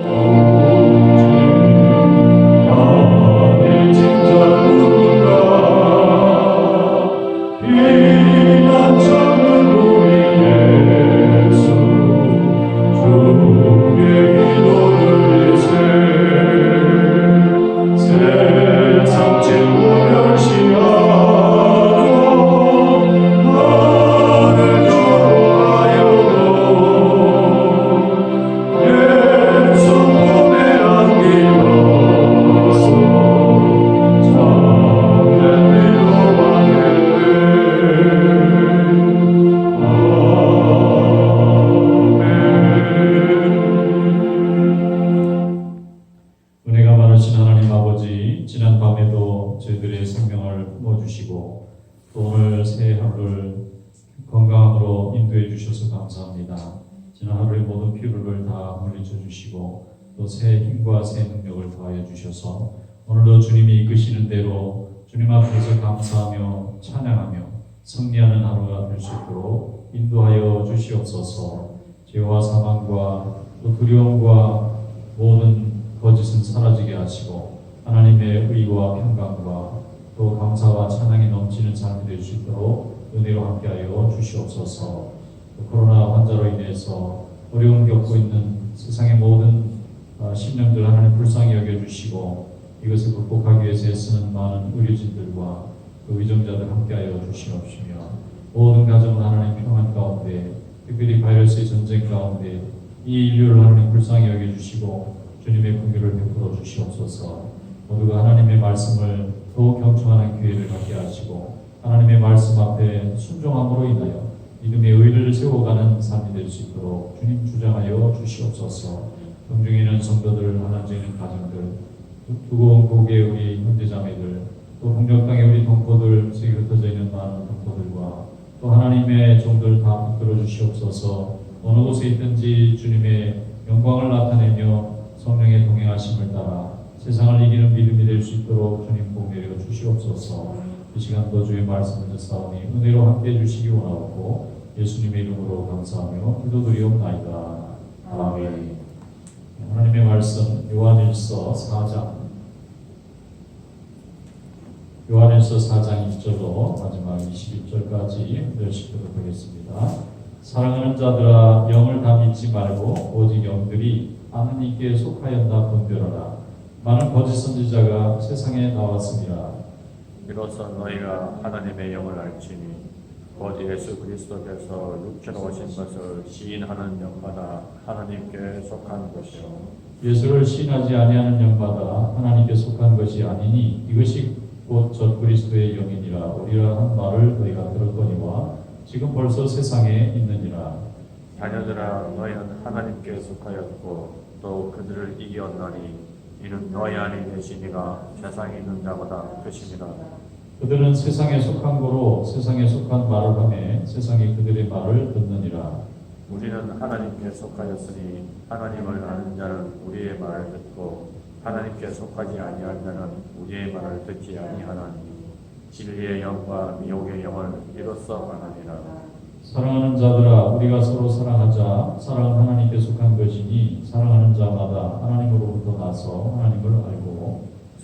나의 또 새 힘과 새 능력을 더하여 주셔서 오늘도 주님이 이끄시는 대로 주님 앞에서 감사하며 찬양하며 승리하는 하루가 될 수 있도록 인도하여 주시옵소서 죄와 사망과 또 두려움과 모든 거짓은 사라지게 하시고 하나님의 의와 평강과 또 감사와 찬양이 넘치는 삶이 될 수 있도록 은혜로 함께하여 주시옵소서. 또 코로나 환자로 인해서 어려움 겪고 있는 세상의 모든 아, 신령들 하나님 불쌍히 여겨주시고 이것을 극복하기 위해서 애쓰는 많은 의료진들과 그 의정자들 함께하여 주시옵시며 모든 가정은 하나님 평안 가운데 특별히 바이러스의 전쟁 가운데 이 인류를 하나님 불쌍히 여겨주시고 주님의 긍휼을 베풀어 주시옵소서. 모두가 하나님의 말씀을 더욱 경청하는 기회를 갖게 하시고 하나님의 말씀 앞에 순종함으로 인하여 믿음의 의를 세워가는 삶이 될 수 있도록 주님 주장하여 주시옵소서. 동중에 있는 성도들, 하나님 있는 가정들, 두- 두고온 고개 우리 형제자매들, 또 땅에 우리 동포들, 세계 흩어져 있는 많은 동포들과 또 하나님의 종들 다 이끌어 주시옵소서. 어느 곳에 있든지 주님의 영광을 나타내며 성령의 동행하심을 따라 세상을 이기는 믿음이 될 수 있도록 주님 복 내려 주시옵소서. 이 시간도 주의 말씀을 듣사오니 은혜로 함께 해주시기 원하옵고 예수님의 이름으로 감사하며 기도드리옵나이다. 아멘. 하나님의 말씀 요한일서 4장 요한일서 4장 1절로 마지막 21절까지 열심히도록 하겠습니다. 사랑하는 자들아 영을 다 믿지 말고 오직 영들이 하나님께 속하였나 분별하라. 많은 거짓 선지자가 세상에 나왔습니다. 이로써 너희가 하나님의 영을 알지니 곧 예수 그리스도께서 육체로 오신 것을 시인하는 영마다 하나님께 속한 것이요. 예수를 신하지 아니하는 영마다 하나님께 속한 것이 아니니 이것이 곧저 그리스도의 영이니라. 우리라 한 말을 너희가 들었거니와 지금 벌써 세상에 있느니라. 자녀들아 너희는 하나님께 속하였고 또 그들을 이겼나니 이는 너희 안에 계시니가 세상에 있는 자보다 크심이라 그들은 세상에 속한 거로 세상에 속한 말을 하매 세상이 그들의 말을 듣느니라. 우리는 하나님께 속하였으니 하나님을 아는 자는 우리의 말을 듣고 하나님께 속하지 아니한 자는 우리의 말을 듣지 아니하나니 진리의 영과 미혹의 영을 이로써 말하니라. 사랑하는 자들아 우리가 서로 사랑하자. 사랑은 하나님께 속한 것이니 사랑하는 자마다 하나님으로부터 나서 하나님을 알고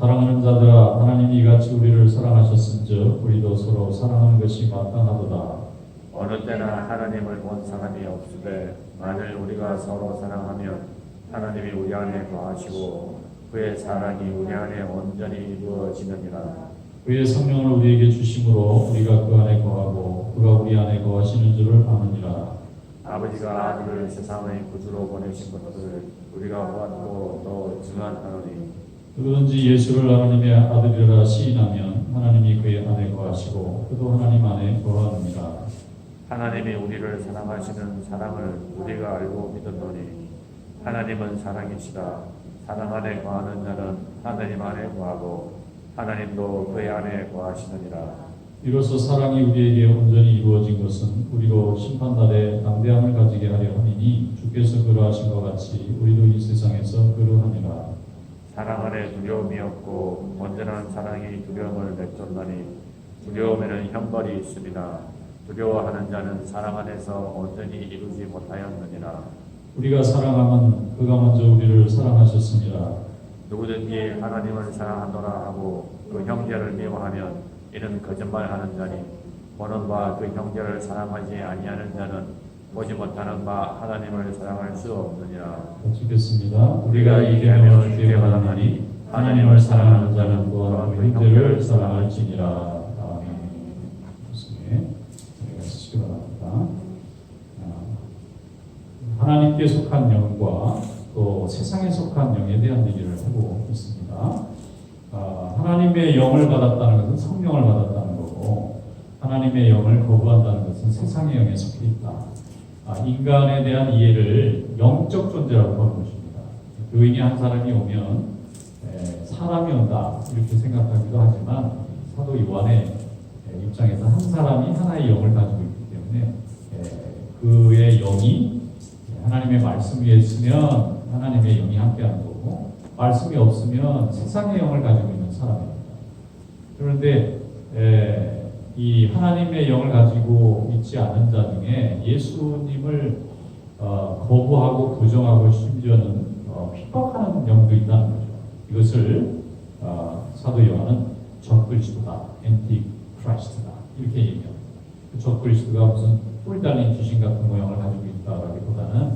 사랑하는 자들아 하나님이 이같이 우리를 사랑하셨은즉 우리도 서로 사랑하는 것이 마땅하도다. 어느 때나 하나님을 본 사람이 없으되 만일 우리가 서로 사랑하면 하나님이 우리 안에 거하시고 그의 사랑이 우리 안에 온전히 이루어지느니라. 그의 성령을 우리에게 주심으로 우리가 그 안에 거하고 그가 우리 안에 거하시는 줄을 아느니라. 아버지가 아들을 세상의 구주로 보내신 것을 우리가 보았고 또 증언하노니 누구든지 예수를 하나님의 아들이라 시인하면 하나님이 그의 안에 거하시고 그도 하나님 안에 거하느니라 하나님이 우리를 사랑하시는 사랑을 우리가 알고 믿었노니 하나님은 사랑이시다 사랑 안에 거하는 자는 하나님 안에 거하고 하나님도 그의 안에 거하시느니라. 이로써 사랑이 우리에게 온전히 이루어진 것은 우리로 심판날에 담대함을 가지게 하려 함이니 주께서 그러하신 것 같이 우리도 이 세상에서 그러하니라. 사랑 안에 두려움이 없고 온전한 사랑이 두려움을 내쫓나니 두려움에는 형벌이 있습니다. 두려워하는 자는 사랑 안에서 온전히 이루지 못하였느니라. 우리가 사랑하면 그가 먼저 우리를 사랑하셨습니다. 누구든지 하나님을 사랑하노라 하고 그 형제를 미워하면 이는 거짓말하는 자니 보는 바그 형제를 사랑하지 아니하는 자는 보지 못하는 바 하나님을 사랑할 수 없느니라. 읽겠습니다. 우리가 이 계명을 주께 받았나니 하나님을 사랑하는 자는 또한 그 형제를 사랑할지니라. 아멘. 말씀에 우리가 쓰시기 바랍니다. 아, 하나님께 속한 영과 또 세상에 속한 영에 대한 얘기를 하고 있습니다. 아, 하나님의 영을 받았다는 것은 성령을 받았다는 거고 하나님의 영을 거부한다는 것은 세상의 영에 속해 있다. 아, 인간에 대한 이해를 영적 존재라고 보는 것입니다. 교인이 한 사람이 오면 에, 사람이 온다 이렇게 생각하기도 하지만 사도 요한의 에, 입장에서 한 사람이 하나의 영을 가지고 있기 때문에 에, 그의 영이 하나님의 말씀 위에 있으면 하나님의 영이 함께하는 거고 말씀이 없으면 세상의 영을 가지고 있는 사람입니다. 그런데 에, 이 하나님의 영을 가지고 있지 않은 자 중에 예수님을 어, 거부하고 부정하고 심지어는 어, 핍박하는 영도 있다는 거죠. 이것을 어, 사도 요한은 적그리스도다, 앤티 크라이스트다 이렇게 얘기합니다. 그 적그리스도가 무슨 뿔 달린 귀신 같은 모양을 가지고 있다라기보다는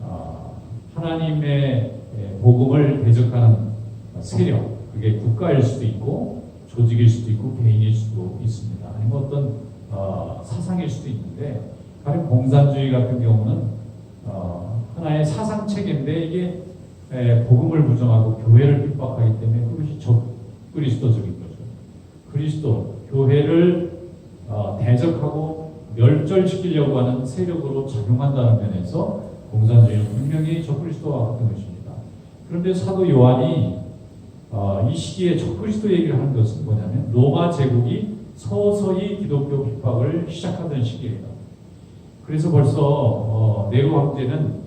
어, 하나님의 예, 복음을 대적하는 세력, 그게 국가일 수도 있고 조직일 수도 있고 개인일 수도 있습니다. 아니면 어떤 어, 사상일 수도 있는데 가령 공산주의 같은 경우는 어, 하나의 사상 체계인데 이게 에, 복음을 부정하고 교회를 핍박하기 때문에 그것이 적 그리스도적인 거죠. 그리스도 교회를 어, 대적하고 멸절시키려고 하는 세력으로 작용한다는 면에서 공산주의는 분명히 적 그리스도와 같은 것입니다. 그런데 사도 요한이 어, 이 시기에 적그리스도 얘기를 하는 것은 뭐냐면 로마 제국이 서서히 기독교 핍박을 시작하던 시기예요. 그래서 벌써 어, 네로 황제는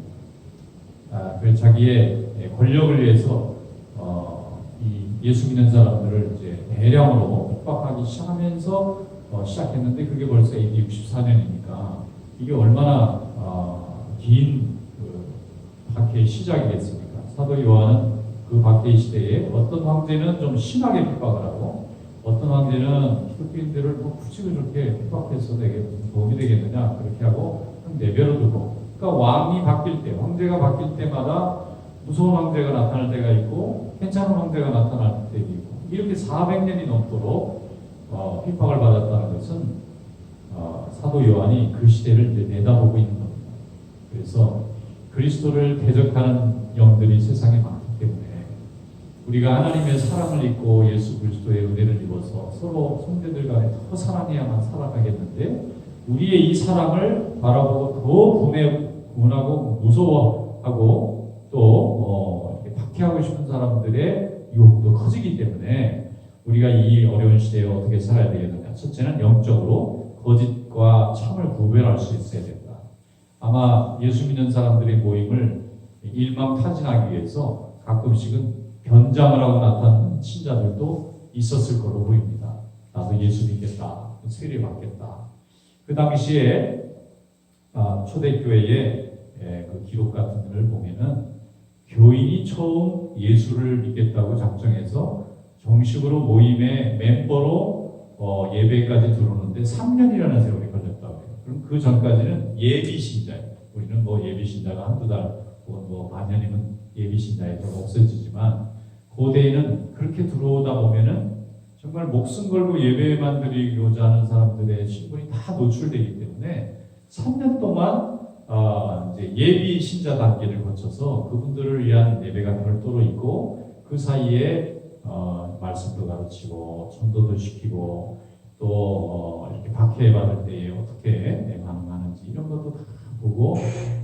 아, 그 자기의 권력을 위해서 어, 이 예수 믿는 사람들을 이제 대량으로 핍박하기 시작하면서 어, 시작했는데 그게 벌써 AD 64년이니까 이게 얼마나 어, 긴 그 박해의 시작이겠습니까? 사도 요한은 그 박해의 시대에 어떤 황제는 좀 심하게 핍박을 하고 어떤 황제는 기독교인들을 뭐 굳이 그렇게 핍박해서 되게 도움이 되겠느냐 그렇게 하고 좀 내버려 두고 그러니까 왕이 바뀔 때 황제가 바뀔 때마다 무서운 황제가 나타날 때가 있고 괜찮은 황제가 나타날 때가 있고 이렇게 400년이 넘도록 어, 핍박을 받았다는 것은 어, 사도 요한이 그 시대를 이제 내다보고 있는 겁니다. 그래서 그리스도를 대적하는 영들이 세상에 많기 때문에 우리가 하나님의 사랑을 입고 예수 그리스도의 은혜를 입어서 서로 성대들 간에 더 사랑해야만 살아가겠는데 우리의 이 사랑을 바라보고 더 분해, 분하고 무서워하고 또 어, 박해하고 싶은 사람들의 유혹도 커지기 때문에 우리가 이 어려운 시대에 어떻게 살아야 되겠느냐. 첫째는 영적으로 거짓과 참을 구별할 수 있어야 된다. 아마 예수 믿는 사람들의 모임을 일망 타진하기 위해서 가끔씩은 변장을 하고 나타나는 신자들도 있었을 걸로 보입니다. 나도 예수 믿겠다. 세례 받겠다. 그 당시에 아, 초대교회의 에, 그 기록 같은 것을 보면은 교인이 처음 예수를 믿겠다고 작정해서 정식으로 모임의 멤버로 어, 예배까지 들어오는데 3년이라는 세월이 걸렸다고 해요. 그럼 그 전까지는 예비 신자예요. 우리는 뭐 예비 신자가 한두 달 혹은 뭐 반년이면 예비 신자에 좀 없어지지만 고대에는 그렇게 들어오다 보면은 정말 목숨 걸고 예배만 드리고자 하는 사람들의 신분이 다 노출되기 때문에 3년 동안 아, 이제 예비 신자 단계를 거쳐서 그분들을 위한 예배가 별도로 있고 그 사이에 어, 말씀도 가르치고 전도도 시키고 또 어, 이렇게 박해받을 때에 어떻게 반응하는지 이런 것도 다 보고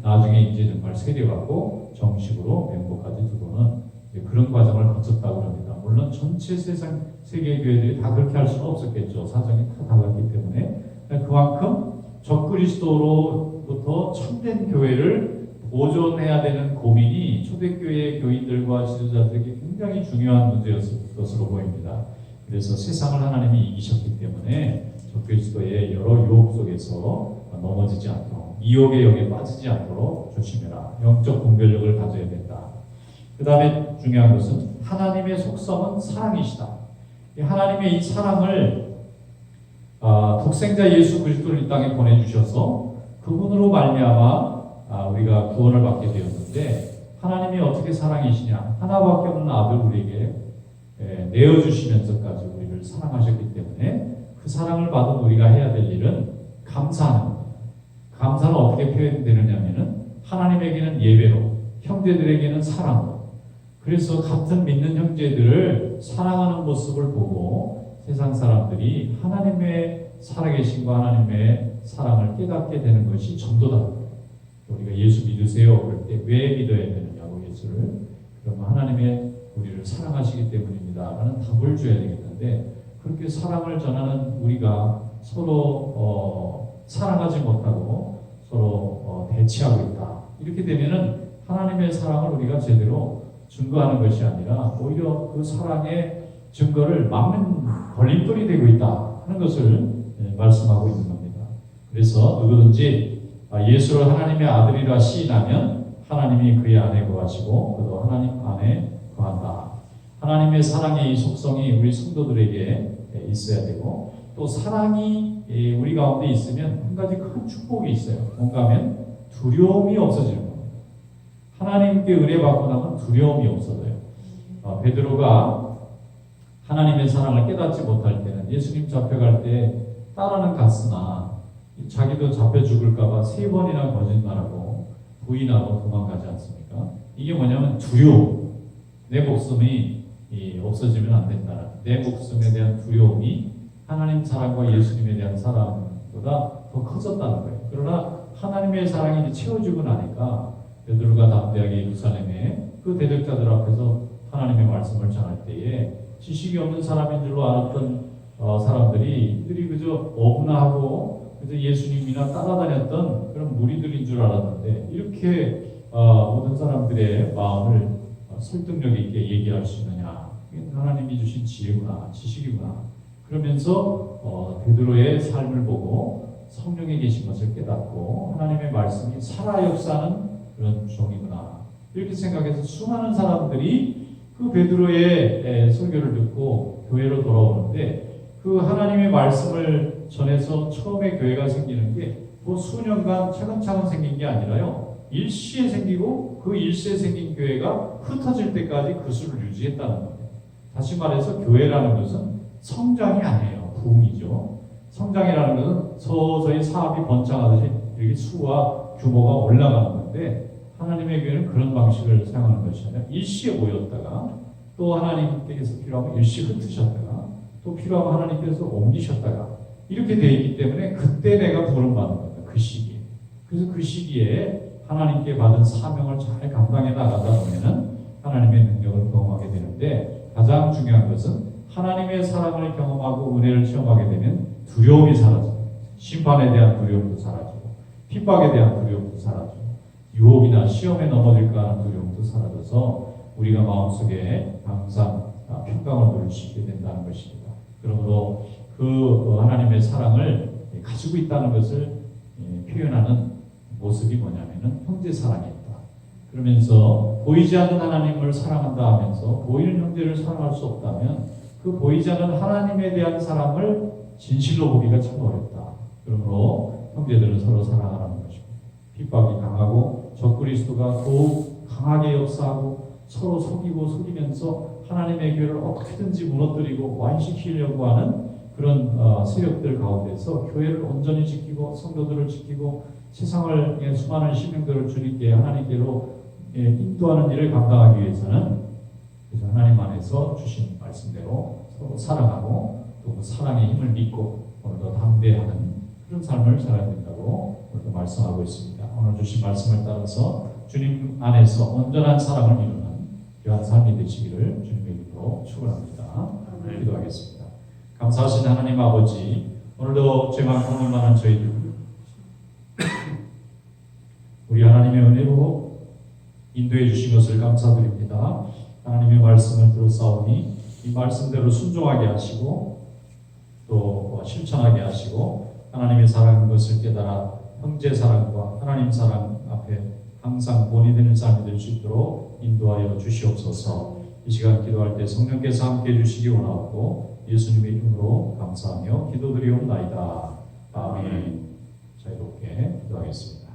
나중에 이제 정말 세례받고 정식으로 멤버까지 들어오는 그런 과정을 거쳤다고 합니다. 물론 전체 세상 세계 교회들이 다 그렇게 할 수는 없었겠죠. 사정이 다 달랐기 때문에 그만큼 적그리스도로부터 참된 교회를 보존해야 되는 고민이 초대교회 교인들과 지도자들에게 굉장히 중요한 문제였을 것으로 보입니다. 그래서 세상을 하나님이 이기셨기 때문에 적그리스도의 여러 유혹 속에서 넘어지지 않도록 미혹의 영에 빠지지 않도록 조심해라. 영적 분별력을 가져야 된다. 그 다음에 중요한 것은 하나님의 속성은 사랑이시다. 이 하나님의 이 사랑을 아, 독생자 예수 그리스도를 이 땅에 보내주셔서 그분으로 말미암아 아, 우리가 구원을 받게 되었는데 하나님이 어떻게 사랑이시냐? 하나밖에 없는 아들 우리에게 예, 내어주시면서까지 우리를 사랑하셨기 때문에 그 사랑을 받은 우리가 해야 될 일은 감사하는 겁니다. 감사는 어떻게 표현되느냐면은 하나님에게는 예배로, 형제들에게는 사랑으로. 그래서 같은 믿는 형제들을 사랑하는 모습을 보고 세상 사람들이 하나님의 살아계신과 하나님의 사랑을 깨닫게 되는 것이 전도다. 우리가 예수 믿으세요. 그럴 때 왜 믿어야 되느냐고 예수를. 그러면 하나님의 우리를 사랑하시기 때문입니다. 라는 답을 줘야 되겠는데 그렇게 사랑을 전하는 우리가 서로 어, 사랑하지 못하고 서로 어, 대치하고 있다. 이렇게 되면은 하나님의 사랑을 우리가 제대로 증거하는 것이 아니라 오히려 그 사랑의 증거를 막는 걸림돌이 되고 있다 하는 것을 예, 말씀하고 있는 겁니다. 그래서 누구든지 아, 예수를 하나님의 아들이라 시인하면 하나님이 그의 안에 거하시고 그도 하나님 안에 거한다. 하나님의 사랑의 이 속성이 우리 성도들에게 예, 있어야 되고 또 사랑이 예, 우리 가운데 있으면 한 가지 큰 축복이 있어요. 뭔가 하면 두려움이 없어지는. 하나님께 의뢰받고 나면 두려움이 없어져요. 어, 베드로가 하나님의 사랑을 깨닫지 못할 때는 예수님 잡혀갈 때 따라는 갔으나 자기도 잡혀 죽을까봐 세 번이나 거짓말하고 부인하고 도망가지 않습니까? 이게 뭐냐면 두려움. 내 목숨이 이, 없어지면 안 된다는 내 목숨에 대한 두려움이 하나님 사랑과 예수님에 대한 사랑보다 더 커졌다는 거예요. 그러나 하나님의 사랑이 채워지고 나니까 베드로가 담대하게 예루살렘에 그 대적자들 앞에서 하나님의 말씀을 전할 때에 지식이 없는 사람인 줄로 알았던 어, 사람들이 이들이 그저 어분하고 그저 예수님이나 따라다녔던 그런 무리들인 줄 알았는데 이렇게 어, 모든 사람들의 마음을 어, 설득력 있게 얘기할 수 있느냐? 하나님이 주신 지혜구나, 지식이구나. 그러면서 어, 베드로의 삶을 보고 성령에 계신 것을 깨닫고 하나님의 말씀이 살아 역사는 그런 종이구나. 이렇게 생각해서 수많은 사람들이 그 베드로의 에, 설교를 듣고 교회로 돌아오는데 그 하나님의 말씀을 전해서 처음에 교회가 생기는 게 뭐 수년간 차근차근 생긴 게 아니라요. 일시에 생기고 그 일시에 생긴 교회가 흩어질 때까지 그 수를 유지했다는 겁니다. 다시 말해서 교회라는 것은 성장이 아니에요. 부흥이죠. 성장이라는 것은 서서히 사업이 번창하듯이 이렇게 수와 규모가 올라가는 건데 하나님의 교회는 그런 방식을 사용하는 것이 아니라 일시에 모였다가 또 하나님께서 필요하면 일시 흩으셨다가 또 필요하면 하나님께서 옮기셨다가 이렇게 되어 있기 때문에 그때 내가 부름받는 겁니다. 그 시기에. 그래서 그 시기에 하나님께 받은 사명을 잘 감당해 나가다 보면은 하나님의 능력을 경험하게 되는데 가장 중요한 것은 하나님의 사랑을 경험하고 은혜를 체험하게 되면 두려움이 사라져요. 심판에 대한 두려움도 사라지고 핍박에 대한 두려움도 사라지고 유혹이나 시험에 넘어질까 하는 두려움도 사라져서 우리가 마음속에 항상 아, 평강을 누릴 수 있게 된다는 것입니다. 그러므로 그 어, 하나님의 사랑을 가지고 있다는 것을 예, 표현하는 모습이 뭐냐면은 형제 사랑이었다. 그러면서 보이지 않는 하나님을 사랑한다 하면서 보이는 형제를 사랑할 수 없다면 그 보이지 않는 하나님에 대한 사랑을 진실로 보기가 참 어렵다. 그러므로 형제들은 서로 사랑하라는 것입니다. 핍박이 강하고 적그리스도가 더욱 강하게 역사하고 서로 속이고 속이면서 하나님의 교회를 어떻게든지 무너뜨리고 완식시키려고 하는 그런 어, 세력들 가운데서 교회를 온전히 지키고 성도들을 지키고 세상을 예, 수많은 시민들을 주님께 하나님께로 예, 인도하는 일을 감당하기 위해서는 하나님 안에서 주신 말씀대로 서로 사랑하고 또 그 사랑의 힘을 믿고 오늘도 담대하는 그런 삶을 살아야 된다고 오늘도 말씀하고 있습니다. 오늘 주신 말씀을 따라서 주님 안에서 온전한 사랑을 이루는 귀한 삶이 되시기를 주님의 이름으로 축원합니다. 기도하겠습니다. 감사하신 하나님 아버지, 오늘도 죄만 강물 많은 저희들 우리 하나님의 은혜로 인도해 주신 것을 감사드립니다. 하나님의 말씀을 들었사오니 이 말씀대로 순종하게 하시고 또 실천하게 하시고 하나님의 사랑인 것을 깨달아 형제 사랑과 하나님 사랑 앞에 항상 본이 되는 삶이 될 수 있도록 인도하여 주시옵소서. 이 시간 기도할 때 성령께서 함께 해주시기 원하옵고 예수님의 이름으로 감사하며 기도드리옵나이다. 아멘. 자유롭게 기도하겠습니다.